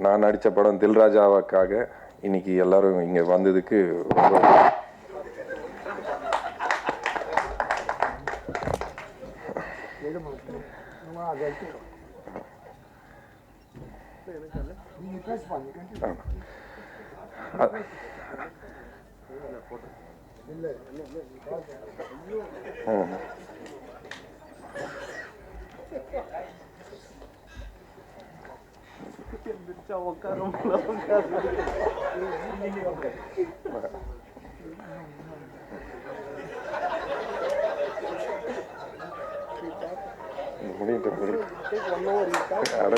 நான் நடித்த படம் தில்ராஜாவுக்காக இன்னைக்கு எல்லாரும் இங்கே வந்ததுக்கு ரொம்ப ம். முடியட்டும் முடியட்டும் அட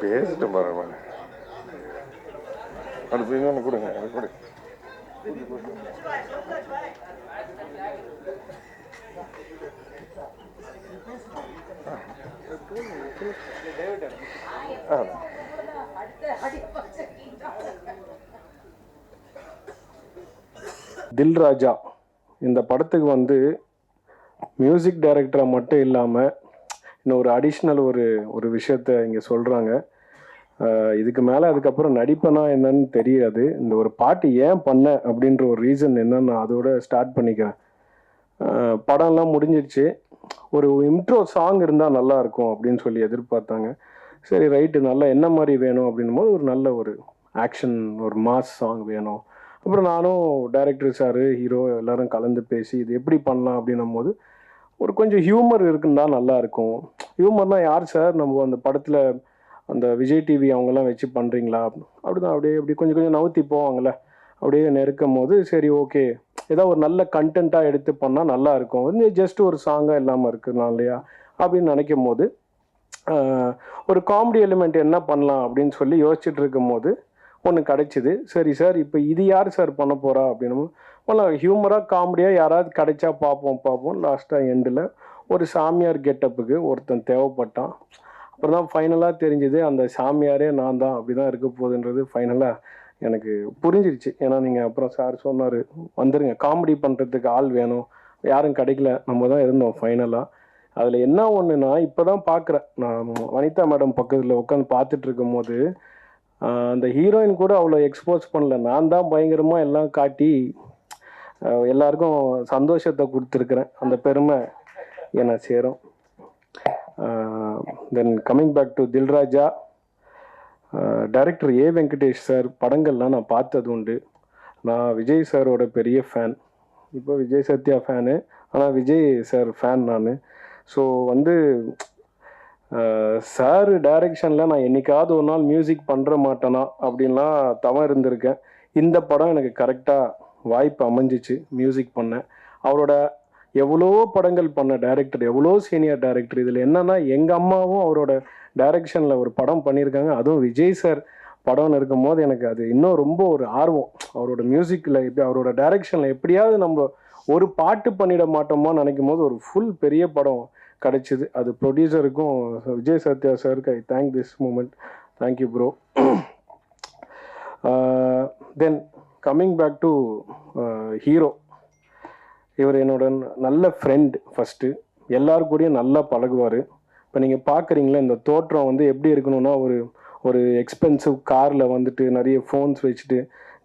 பேசிட்டு பாருங்க அடுத்து இன்னொன்று கொடுங்க அது தில் ராஜா இந்த படத்துக்கு வந்து மியூசிக் டைரக்டராக மட்டும் இல்லாமல் இன்னும் ஒரு அடிஷ்னல் ஒரு ஒரு விஷயத்த இங்கே சொல்கிறாங்க இதுக்கு மேலே அதுக்கப்புறம் நடிப்பனா என்னன்னு தெரியாது. இந்த ஒரு பாட்டு ஏன் பண்ண அப்படின்ற ஒரு ரீசன் என்னன்னு நான் அதோட ஸ்டார்ட் பண்ணிக்கிறேன். படம்லாம் முடிஞ்சிருச்சு. ஒரு இன்ட்ரோ சாங் இருந்தால் நல்லா இருக்கும் அப்படின்னு சொல்லி எதிர்பார்த்தாங்க. சரி ரைட்டு நல்லா என்ன மாதிரி வேணும் அப்படின்னும் போது ஒரு நல்ல ஒரு ஆக்ஷன் ஒரு மாஸ் சாங் வேணும். அப்புறம் நானும் டைரக்டர் சார் ஹீரோ எல்லாரும் கலந்து பேசி இது எப்படி பண்ணலாம் அப்படின்னும் போது ஒரு கொஞ்சம் ஹியூமர் இருக்குன்னா நல்லாயிருக்கும். இருக்கும் ஹியூமர்னா யார் சார் நம்ம அந்த படத்தில் அந்த விஜய் டிவி அவங்கெல்லாம் வச்சு பண்ணுறீங்களா அப்படிதான் அப்படியே அப்படி கொஞ்சம் கொஞ்சம் நவுத்தி போவாங்களே அப்படியே நெருக்கும் போது சரி ஓகே ஏதோ ஒரு நல்ல கண்டென்ட்டாக எடுத்து பண்ணால் நல்லா இருக்கும். ஜஸ்ட் ஒரு சாங்காக இல்லாமல் இருக்கலாம் இல்லையா? அப்படின்னு நினைக்கும் போது ஒரு காமெடி எலிமெண்ட் என்ன பண்ணலாம் அப்படின்னு சொல்லி யோசிச்சுட்டு இருக்கும் போது ஒன்று கிடைச்சிது. சரி சார் இப்போ இது யார் சார் பண்ண போகிறா அப்படின்னு. ஒன்று ஹியூமராக காமெடியாக யாராவது கிடைச்சா பார்ப்போம் பார்ப்போம். லாஸ்ட்டாக எண்டில் ஒரு சாமியார் கெட்டப்புக்கு ஒருத்தன் தேவைப்பட்டான். அப்புறம் தான் ஃபைனலாக தெரிஞ்சுது அந்த சாமியாரே நான் தான் அப்படி தான் இருக்க போகுதுன்றது ஃபைனலாக எனக்கு புரிஞ்சிருச்சு. ஏன்னா நீங்கள் அப்புறம் சார் சொன்னார் வந்துருங்க காமெடி பண்ணுறதுக்கு ஆள் வேணும். யாரும் கிடைக்கல. நம்ம தான் இருந்தோம் ஃபைனலாக அதில் என்ன ஒன்றுனா இப்போ தான் பார்க்குறேன் நான் வனிதா மேடம் பக்கத்தில் உட்காந்து பார்த்துட்டு இருக்கும் போது அந்த ஹீரோயின் கூட அவ்வளோ எக்ஸ்போஸ் பண்ணல. நான் தான் பயங்கரமாக எல்லாம் காட்டி எல்லாருக்கும் சந்தோஷத்தை கொடுத்துருக்குறேன். அந்த பெருமை என்னை சேரும். Then coming back to Dilraja director A Venkatesh sir படங்கள்லாம் நான் பார்த்தது உண்டு. நான் விஜய் சாரோட பெரிய ஃபேன் இப்போ விஜய் சத்யா ஃபேனு ஆனால் விஜய் சார் ஃபேன் நான். ஸோ வந்து சார் டைரக்ஷனில் நான் என்றைக்காவது ஒரு நாள் மியூசிக் பண்ணுற மாட்டேனா அப்படின்லாம் தவம் இருந்திருக்கேன். இந்த படம் எனக்கு கரெக்டாக வாய்ப்பு அமைஞ்சிச்சு மியூசிக் பண்ணேன் அவரோட எவ்வளோ படங்கள் பண்ண டைரக்டர் எவ்வளோ சீனியர் டைரக்டர் இதில் என்னன்னா எங்கள் அம்மாவும் அவரோட டைரக்ஷனில் ஒரு படம் பண்ணியிருக்காங்க. அதுவும் விஜய் சார் படம்னு இருக்கும் போது எனக்கு அது இன்னும் ரொம்ப ஒரு ஆர்வம். அவரோட மியூசிக்கில் எப்படி அவரோட டைரக்ஷனில் எப்படியாவது நம்ம ஒரு பாட்டு பண்ணிட மாட்டோமோ நினைக்கும் போது ஒரு ஃபுல் பெரிய படம் கிடைச்சிது. அது ப்ரொடியூசருக்கும் விஜய் சத்யா சாருக்கு I thank this moment thank you bro then coming back to hero இவர் என்னோட நல்ல ஃப்ரெண்ட் ஃபஸ்ட்டு எல்லாரு கூடயும் நல்லா பழகுவார். இப்போ நீங்கள் பார்க்குறீங்களா இந்த தோற்றம் வந்து எப்படி இருக்கணும்னா ஒரு ஒரு எக்ஸ்பென்சிவ் காரில் வந்துட்டு நிறைய ஃபோன்ஸ் வச்சுட்டு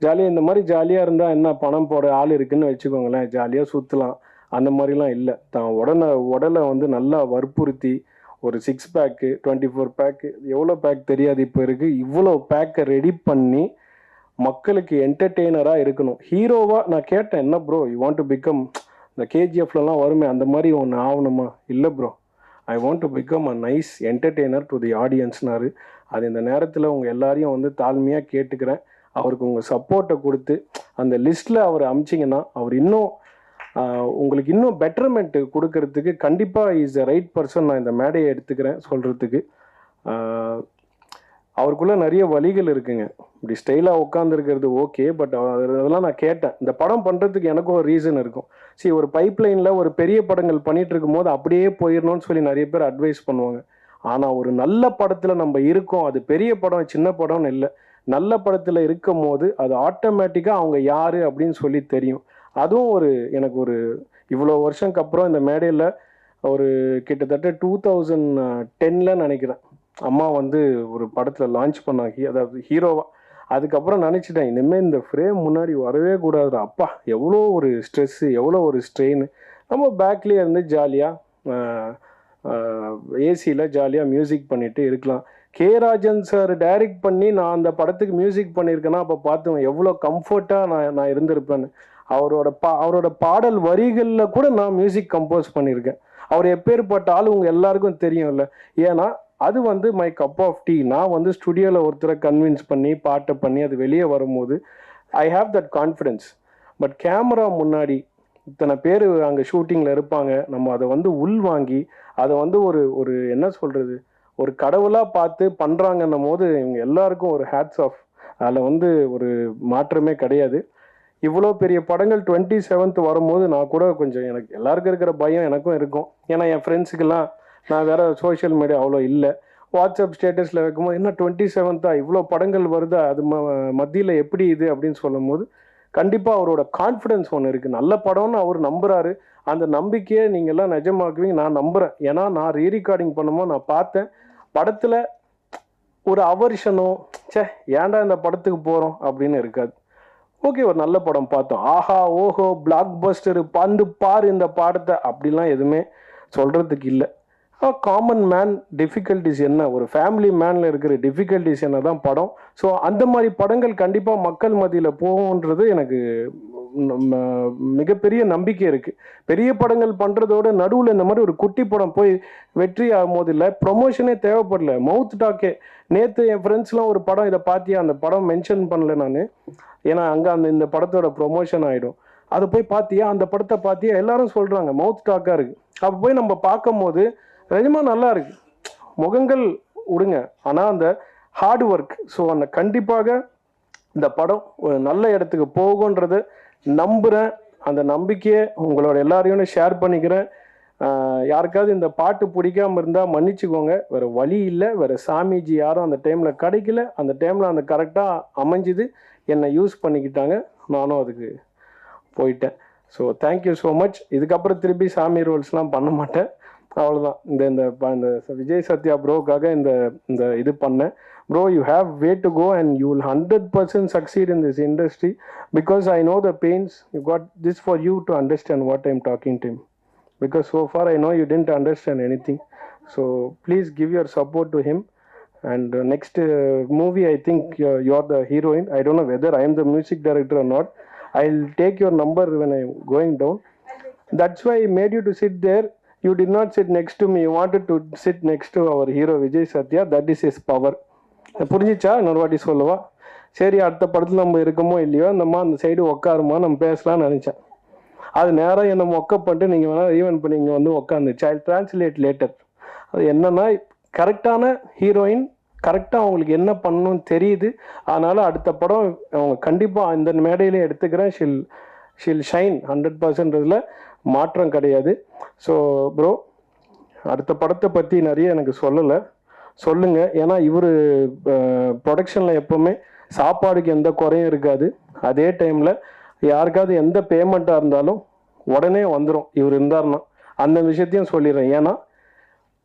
ஜாலியாக இந்த மாதிரி ஜாலியாக இருந்தால் என்ன பணம் போட ஆள் இருக்குன்னு வச்சுக்கோங்களேன் ஜாலியாக சுற்றலாம் அந்த மாதிரிலாம் இல்லை. தான் உடனே உடலை வந்து நல்லா வற்புறுத்தி ஒரு six pack twenty four pack எவ்வளோ பேக் தெரியாது இப்போ இருக்குது இவ்வளோ பேக்கை ரெடி பண்ணி மக்களுக்கு என்டர்டெய்னராக இருக்கணும். ஹீரோவாக நான் கேட்டேன் என்ன bro you want to become இந்த கேஜிஎஃப்லலாம் வருமே அந்த மாதிரி ஒன்று ஆகணுமா இல்லை bro I want to become a nice entertainer to the ஆடியன்ஸ்னாரு அது இந்த நேரத்தில் உங்கள் எல்லாரையும் வந்து தாழ்மையாக கேட்டுக்கிறேன். அவருக்கு உங்கள் சப்போர்ட்டை கொடுத்து அந்த லிஸ்ட்டில் அவர் அமிச்சிங்கன்னா அவர் இன்னும் உங்களுக்கு இன்னும் பெட்டர்மெண்ட் கொடுக்கறதுக்கு கண்டிப்பாக இஸ் த ரைட் பர்சன் நான் இந்த மேடையை எடுத்துக்கிறேன் சொல்கிறதுக்கு அவருக்குள்ளே நிறைய வழிகள் இருக்குங்க. இப்படி ஸ்டைலாக உட்காந்துருக்கிறது ஓகே பட் அதெல்லாம் நான் கேட்டேன். இந்த படம் பண்ணுறதுக்கு எனக்கும் ஒரு ரீசன் இருக்கும். சரி ஒரு பைப்லைனில் ஒரு பெரிய படங்கள் பண்ணிட்டு இருக்கும்போது அப்படியே போயிடணும்னு சொல்லி நிறைய பேர் அட்வைஸ் பண்ணுவாங்க. ஆனால் ஒரு நல்ல படத்தில் நம்ம இருக்கோம். அது பெரிய படம் சின்ன படம்னு இல்லை. நல்ல படத்தில் இருக்கும் போது அது ஆட்டோமேட்டிக்காக அவங்க யார் அப்படின்னு சொல்லி தெரியும். அதுவும் ஒரு எனக்கு ஒரு இவ்வளோ வருஷம்க்கு அப்புறம் இந்த மேடையில் ஒரு கிட்டத்தட்ட டூ தௌசண்ட் டென்னில் நினைக்கிறேன். அம்மா வந்து ஒரு படத்தில் லான்ச் பண்ணாங்க அதாவது ஹீரோவா அதுக்கப்புறம் நினச்சிட்டேன் இனிமேல் இந்த ஃப்ரேம் முன்னாடி வரவே கூடாது அப்பா எவ்வளோ ஒரு ஸ்ட்ரெஸ்ஸு எவ்வளோ ஒரு ஸ்ட்ரெயின் நம்ம பேக்லேயே இருந்து ஜாலியாக ஏசியில் ஜாலியாக மியூசிக் பண்ணிட்டு இருக்கலாம். கே. ராஜன் சார் டைரக்ட் பண்ணி நான் அந்த படத்துக்கு மியூசிக் பண்ணியிருக்கேன்னா அப்போ பார்த்துவேன் எவ்வளோ கம்ஃபர்ட்டாக நான் நான் இருந்திருப்பேன்னு. அவரோட பா அவரோட பாடல் வரிகளில் கூட நான் மியூசிக் கம்போஸ் பண்ணியிருக்கேன் அவர் எப்பேற்பட்ட ஆள் உங்கள் எல்லாருக்கும் தெரியும்ல. ஏன்னா அது வந்து மை கப் ஆஃப் டீ நான் வந்து ஸ்டுடியோவில் ஒருத்தரை கன்வின்ஸ் பண்ணி பாட்டை பண்ணி அது வெளியே வரும்போது I have that confidence but camera முன்னாடி இத்தனை பேர் அங்கே ஷூட்டிங்கில் இருப்பாங்க. நம்ம அதை வந்து உள் வாங்கி அதை வந்து ஒரு ஒரு என்ன சொல்கிறது ஒரு கடவுளாக பார்த்து பண்ணுறாங்கன்னும் போது இவங்க எல்லாருக்கும் ஒரு ஹேட்ஸ் ஆஃப் அதில் வந்து ஒரு மாற்றமே கிடையாது. இவ்வளோ பெரிய படங்கள் டுவெண்ட்டி செவன்த் வரும்போது நான் கூட கொஞ்சம் எனக்கு எல்லாருக்கும் இருக்கிற பயம் எனக்கும் இருக்கும். ஏன்னா என் ஃப்ரெண்ட்ஸுக்கெல்லாம் நான் வேற சோஷியல் மீடியா அவ்வளோ இல்லை. வாட்ஸ்அப் ஸ்டேட்டஸில் வைக்கும்போது என்ன டுவெண்ட்டி செவன்த்தா இவ்வளோ படங்கள் வருதா? அது ம மத்தியில் எப்படி இது அப்படின்னு சொல்லும்போது கண்டிப்பாக அவரோட கான்ஃபிடென்ஸ் ஒன்று இருக்குது நல்ல படம்னு அவர் நம்புகிறாரு அந்த நம்பிக்கையை நீங்கள்லாம் நிஜமாக்குவீங்க. நான் நம்புகிறேன் ஏன்னா நான் ரீரெக்கார்டிங் பண்ணும்போது நான் பார்த்தேன். படத்தில் ஒரு அவர்ஷனோ ச்சே ஏன்டா இந்த படத்துக்கு போகிறோம் அப்படின்னு இருக்காது. ஓகே ஒரு நல்ல படம் பார்த்தோம். ஆஹா ஓஹோ பிளாக் பஸ்டரு பந்து பார் இந்த பாடத்தை அப்படிலாம் எதுவுமே சொல்கிறதுக்கு இல்லை. காமன் மேன் டிஃபிகல்ட்டிஸ் என்ன? ஒரு ஃபேமிலி மேனில் இருக்கிற டிஃபிகல்ட்டிஸ் என்ன தான் படம். ஸோ அந்த மாதிரி படங்கள் கண்டிப்பாக மக்கள் மத்தியில் போகும்ன்றது எனக்கு மிகப்பெரிய நம்பிக்கை இருக்குது பெரிய படங்கள் பண்ணுறதோட நடுவில் இந்த மாதிரி ஒரு குட்டி படம் போய் வெற்றி ஆகும்போது இல்லை ப்ரொமோஷனே தேவைப்படல. மவுத் டாக்கே நேற்று என் ஃப்ரெண்ட்ஸ்லாம் ஒரு படம் இதை பார்த்தியா அந்த படம் மென்ஷன் பண்ணல நான். ஏன்னா அங்கே அந்த இந்த படத்தோட ப்ரொமோஷன் ஆகிடும் அதை போய் பார்த்தியா அந்த படத்தை பார்த்தியா எல்லாரும் சொல்கிறாங்க மவுத் டாக்காக இருக்குது அப்போ போய் நம்ம பார்க்கும்போது நிஜமா நல்லா இருக்கு. முகங்கள் விடுங்க ஆனால் அந்த ஹார்ட் ஒர்க் ஸோ அந்த கண்டிப்பாக இந்த படம் ஒரு நல்ல இடத்துக்கு போகுன்றதை நம்புகிறேன் அந்த நம்பிக்கையை உங்களோட எல்லாரையும் ஷேர் பண்ணிக்கிறேன். யாருக்காவது இந்த பாட்டு பிடிக்காம இருந்தால் மன்னிச்சுக்கோங்க. வேறு வழி இல்லை. வேறு சாமிஜி யாரும் அந்த டைமில் கிடைக்கல. அந்த டைமில் அந்த கரெக்டாக அமைஞ்சுது. என்னை யூஸ் பண்ணிக்கிட்டாங்க. நானும் அதுக்கு போயிட்டேன். ஸோ தேங்க்யூ ஸோ மச் இதுக்கப்புறம் திருப்பி சாமி ரோல்ஸ்லாம் பண்ண மாட்டேன். அவ்வளோதான் இந்த இந்த ப- இந்த விஜய் சத்யா ப்ரோக்காக இந்த இந்த இது பண்ணேன் bro you have way to go and you will hundred percent succeed in this industry because I know the pains you got this for you to understand what I'm talking to because so far I know you didn't understand anything. So please give your support to him. And uh, next uh, movie, I think uh, you're the heroine. I don't know whether I am the music director or not. I'll take your number when I'm going down. That's why I made you to sit you did not sit next to me me. To sit next sit our hero Vijay Sathya that is is power புரிஞ்சிச்சா? இன்னொரு வாட்டி சொல்லவா? சரி அடுத்த படத்தில் நம்ம இருக்கமோ இல்லையோ அந்தம்மா அந்த சைடு உட்காருமா நம்ம பேசலாம்னு நினச்சேன். அது நேரம் என்னை மொக்க பண்ணிட்டு நீங்கள் வேணால் ஈவன் பண்ணி இங்கே வந்து உட்காந்துச்சு ஐ டிரான்ஸ்லேட் லேட்டர் அது என்னன்னா கரெக்டான ஹீரோயின் கரெக்டாக அவங்களுக்கு என்ன பண்ணணும்னு தெரியுது. அதனால் அடுத்த படம் அவங்க கண்டிப்பாக இந்த மேடையிலே எடுத்துக்கிறேன். ஷில் ஷீல் ஷைன் ஹண்ட்ரட் பர்சன்ட்றதுல மாற்றம் கிடையாது. ஸோ ப்ரோ அடுத்த படத்தை பற்றி நிறைய எனக்கு சொல்லலை. சொல்லுங்க. ஏன்னா இவர் ப்ரொடக்ஷனில் எப்போவுமே சாப்பாடுக்கு எந்த குறையும் இருக்காது. அதே டைமில் யாருக்காவது எந்த பேமெண்ட்டாக இருந்தாலும் உடனே வந்துடும் இவர் இருந்தாருன்னா. அந்த விஷயத்தையும் சொல்லிடுறேன். ஏன்னா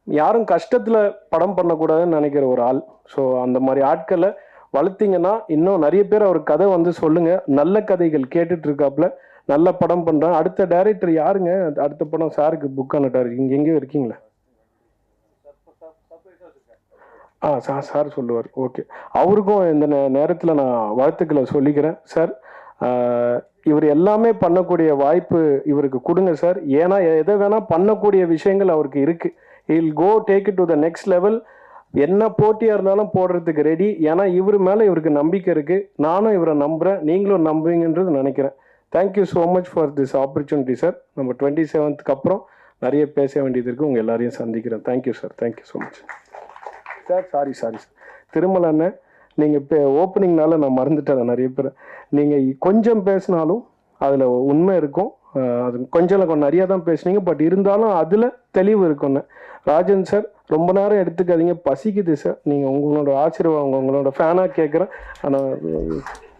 யாரும் கஷ்டத்தில் படம் பண்ணக்கூடாதுன்னு நினைக்கிற ஒரு ஆள். ஸோ அந்த மாதிரி ஆட்களை வளர்த்தீங்கன்னா இன்னும் நிறைய பேர் அவர் கதை வந்து சொல்லுங்க. நல்ல கதைகள் கேட்டுட்டு இருக்காப்புல நல்ல படம் பண்றான். அடுத்த டைரக்டர் யாருங்க? அடுத்த படம் சாருக்கு புக் அனுட்டாரு இங்க எங்கேயோ இருக்கீங்களா? ஆ சார் சார் சொல்லுவார். ஓகே. அவருக்கும் இந்த நே- நேரத்தில் நான் வாழ்த்துக்களை சொல்லிக்கிறேன் சார். இவர் எல்லாமே பண்ணக்கூடிய வாய்ப்பு இவருக்கு கொடுங்க சார். ஏன்னா எதை வேணால் பண்ணக்கூடிய விஷயங்கள் அவருக்கு இருக்குது will go take it to the next level என்ன போட்டியாக இருந்தாலும் போடுறதுக்கு ரெடி ஏன்னா இவர் மேலே இவருக்கு நம்பிக்கை இருக்குது நானும் இவரை நம்புகிறேன் நீங்களும் நம்புவீங்கன்றது நினைக்கிறேன். Thank you so much for this opportunity sir நம்ம டுவெண்ட்டி செவன்த்துக்கு அப்புறம் நிறைய பேச வேண்டியது இருக்குது உங்கள் எல்லாரையும் சந்திக்கிறேன். Thank you sir thank you so much sir sorry sorry sir Tirumala அண்ணன் நீங்கள் இப்போ ஓப்பனிங்னால நான் மறந்துட்டேன். நிறைய பேர். நீங்கள் கொஞ்சம் பேசினாலும் அதில் உண்மை இருக்கும். அது கொஞ்சம் இல்லை, கொஞ்சம் நிறையா தான் பேசுனீங்க பட் இருந்தாலும் அதில் தெளிவு இருக்குன்னு. ராஜன் சார் ரொம்ப நேரம் எடுத்துக்காதீங்க. பசிக்குது சார் நீங்கள் உங்களோட ஆசீர்வாதம் உங்களோட ஃபேனாக கேட்குறேன் ஆனால்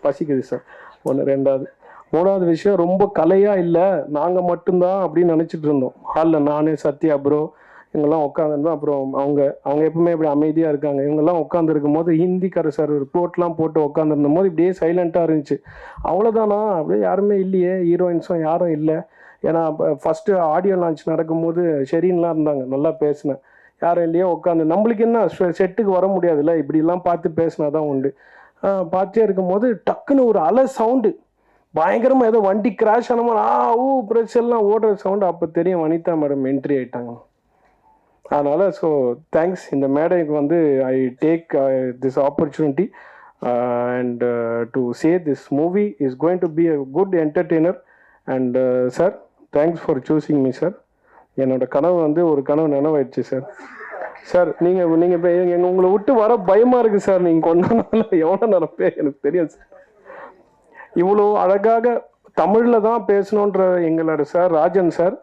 பசிக்குது சார் ஒன்று ரெண்டாவது மூணாவது விஷயம் ரொம்ப கலையாக இல்லை நாங்கள் மட்டும்தான் அப்படின்னு நினச்சிட்டு இருந்தோம். ஹாலில் நானே சத்யா ப்ரோ இவங்கெல்லாம் உட்காந்துருந்தோம் அப்புறம் அவங்க அவங்க எப்பவுமே இப்படி அமைதியாக இருக்காங்க. இவங்கெல்லாம் உட்காந்துருக்கும் போது ஹிந்திக்கார சார் ஒரு கோட்லாம் போட்டு உட்காந்துருந்தும் போது இப்படியே சைலண்ட்டாக இருந்துச்சு. அவ்வளோதானா அப்படியே யாருமே இல்லையே. ஹீரோயின்ஸும் யாரும் இல்லை. ஏன்னா ஃபஸ்ட்டு ஆடியோ லான்ச் நடக்கும்போது ஷெரீன்லாம் இருந்தாங்க. நல்லா பேசினேன். யாரும் இல்லையோ உட்காந்து நம்மளுக்கு என்ன? செட்டுக்கு வர முடியாதுல்ல? இப்படிலாம் பார்த்து பேசினா தான் உண்டு பார்த்தே இருக்கும்போது டக்குன்னு ஒரு அலை சவுண்டு பயங்கரமாக ஏதோ வண்டி கிராஷ் ஆனமா ஆ ஊ பிரச்சனைலாம் ஓடுற சவுண்டு அப்போ தெரியும் வனிதா மேடம் என்ட்ரி ஆகிட்டாங்க அதனால் ஸோ தேங்க்ஸ் இந்த மேடைக்கு வந்து I take this opportunity and to say this movie is going to be a good entertainer and sir thanks for choosing me sir என்னோட கனவு வந்து ஒரு கனவு நினைவாயிடுச்சு சார் சார் நீங்கள் நீங்கள் இப்போ எங்க உங்களை விட்டு வர பயமாக இருக்குது சார் நீங்கள் கொண்டாட எவ்வளோ நினைப்பே எனக்கு தெரியும் சார் இவ்வளோ அழகாக தமிழில் தான் பேசணுன்ற எங்களோட சார் ராஜன் சார்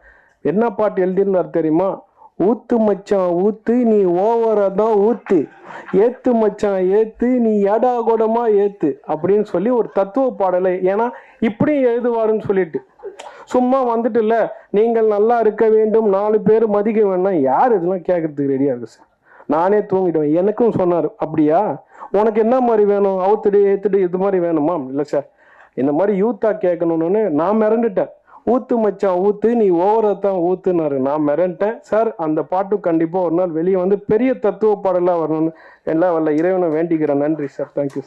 என்ன பாட்டு எழுதியிருந்தார் தெரியுமா? ஊத்து மச்சான் ஊத்து நீ ஓவரா தான் ஊத்து. ஏத்து மச்சான் ஏத்து நீ ஏடா கூடமா ஏத்து அப்படின்னு சொல்லி ஒரு தத்துவ பாடலை ஏன்னா இப்படியும் எழுதுவாருன்னு சொல்லிட்டு. சும்மா வந்துட்டு இல்ல நீங்கள் நல்லா இருக்க வேண்டும் நாலு பேர் மதிக்க வேண்டாம் யார் இதெல்லாம் கேட்கறதுக்கு ரெடியா இருக்கு சார் நானே தூங்கிடுவேன். எனக்கும் சொன்னார் அப்படியா? உனக்கு என்ன மாதிரி வேணும்? அவுத்துடு ஏத்துடு இது மாதிரி வேணுமா? இல்லை சார் இந்த மாதிரி யூத்தா கேட்கணும்னு நான் மிரண்டுட்டேன். ஊத்து மச்சான் ஊத்து நீ ஓவரா தான் ஊத்துனாரு. நான் மிரண்டேன். சார் அந்த பாட்டு கண்டிப்பா ஒரு நாள் வெளியே வந்து பெரிய தத்துவ பாடலா வரணும்னு எல்லாம் வல்ல இறைவனை வேண்டிக்கிறேன். நன்றி சார். தேங்க்யூ